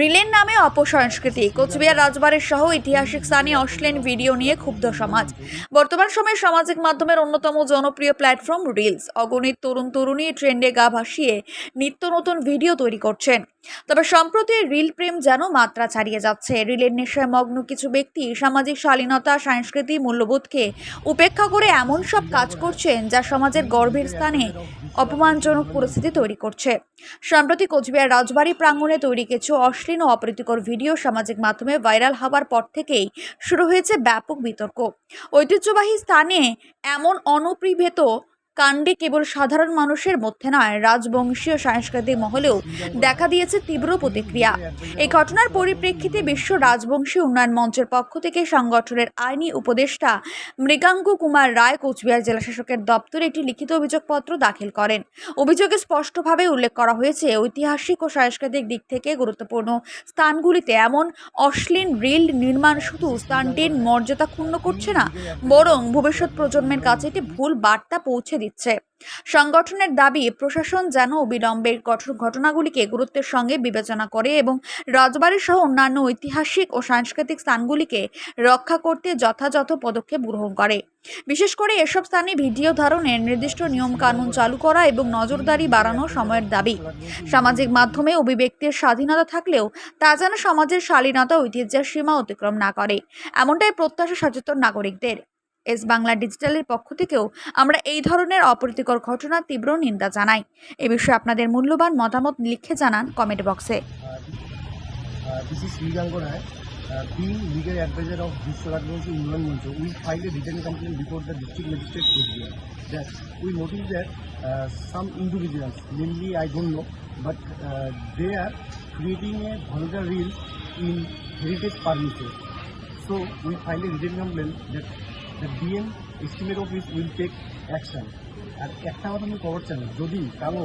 রিলের নামে অপসংস্কৃতি। কোচবিহার রাজবাড়ির সহ ঐতিহাসিক স্থানে অশ্লীল ভিডিও নিয়ে ক্ষুব্ধ সমাজ। বর্তমান সময়ে সামাজিক মাধ্যমের অন্যতম জনপ্রিয় প্ল্যাটফর্ম রিলস। অগণিত তরুণ তরুণী ট্রেন্ডে গা ভাসিয়ে নিত্য নতুন ভিডিও তৈরি করছেন। তবে সম্প্রতি রিল প্রেম যেন মাত্রা ছাড়িয়ে যাচ্ছে। রিলের নেশায় মগ্ন কিছু ব্যক্তি সামাজিক শালীনতা সংস্কৃতি মূল্যবোধকে উপেক্ষা করে এমন সব কাজ করছেন যা সমাজের গর্ভের স্থানে অপমানজনক পরিস্থিতি তৈরি করছে। সম্প্রতি কোচবিহার রাজবাড়ি প্রাঙ্গণে তৈরি কিছু অশ্লীল ও অপ্রীতিকর ভিডিও সামাজিক মাধ্যমে ভাইরাল হওয়ার পর থেকেই শুরু হয়েছে ব্যাপক বিতর্ক। ঐতিহ্যবাহী স্থানে এমন অনপ্রিভেত কাণ্ডে কেবল সাধারণ মানুষের মধ্যে নয়, রাজবংশীয় সাংস্কৃতিক মহলেও দেখা দিয়েছে তীব্র প্রতিক্রিয়া। এই ঘটনার পরিপ্রেক্ষিতে বিশ্ব রাজবংশী উন্নয়ন মঞ্চের পক্ষ থেকে সংগঠনের আইনি উপদেষ্টা মৃগাঙ্কু কুমার রায় কোচবিহার জেলাশাসকের দপ্তরে একটি লিখিত অভিযোগপত্র দাখিল করেন। অভিযোগে স্পষ্টভাবে উল্লেখ করা হয়েছে, ঐতিহাসিক ও সাংস্কৃতিক দিক থেকে গুরুত্বপূর্ণ স্থানগুলিতে এমন অশ্লীল রিল নির্মাণ শুধু স্থানটির মর্যাদা ক্ষুণ্ণ করছে না, বরং ভবিষ্যৎ প্রজন্মের কাছে একটি ভুল বার্তা পৌঁছে দিচ্ছে। সংগঠনের দাবি, প্রশাসন যেন অবিলম্বে ঘটনাগুলিকে গুরুত্বের সঙ্গে বিবেচনা করে এবং রাজবাড়ি সহ অন্যান্য ঐতিহাসিক ও সাংস্কৃতিক স্থানগুলিকে রক্ষা করতে যথাযথ পদক্ষেপ গ্রহণ করে। বিশেষ করে এসব স্থানে ভিডিও ধারণের নির্দিষ্ট নিয়ম কানুন চালু করা এবং নজরদারি বাড়ানো সময়ের দাবি। সামাজিক মাধ্যমে অভিব্যক্তির স্বাধীনতা থাকলেও তা যেন সমাজের শালীনতা ঐতিহ্যের সীমা অতিক্রম না করে। এমনটাই প্রত্যাশা সচেতন নাগরিকদের। এস বাংলা ডিজিটালের পক্ষ থেকেও আমরা এই ধরনের অপ্রীতিকর ঘটনার তীব্র নিন্দা জানাই এ বিষয়ে আপনাদের মূল্যবান মতামত লিখে জানান কমেন্ট বক্সে Uh, this is Srigango Rai. Uh, being legal advisor of Rajbanshi উন্নয়ন মঞ্চ, we filed a written complaint before the district magistrate Coachbihar that we noticed that uh, some individuals, mainly I don't know, but uh, they are creating a vulgar reels in heritage permissions. So we filed a written complaint that the DM estimate office will take action. আর একটা কথা আমি খবর চাই, যদি কারও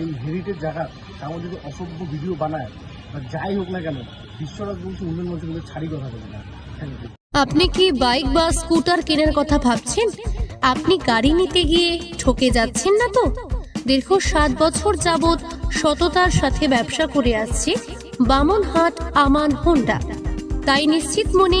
এই heritage জায়গা, কারও যদি অসভ্য ভিডিও বানায়, বা যাই হোক না কেন বিশ্বরাজ বংশী উন্নয়ন মঞ্চ কিন্তু ছাড়ি কথা বলে না। আপনি কি বাইক বা স্কুটার কেনার কথা ভাবছেন? আপনি গাড়ি নিতে গিয়ে ঠকে যাচ্ছেন না তো? দীর্ঘ সাত বছর যাবৎ সততার সাথে ব্যবসা করে আসছে বামনহাট আমান হোন্ডা। তাই নিশ্চিত মনে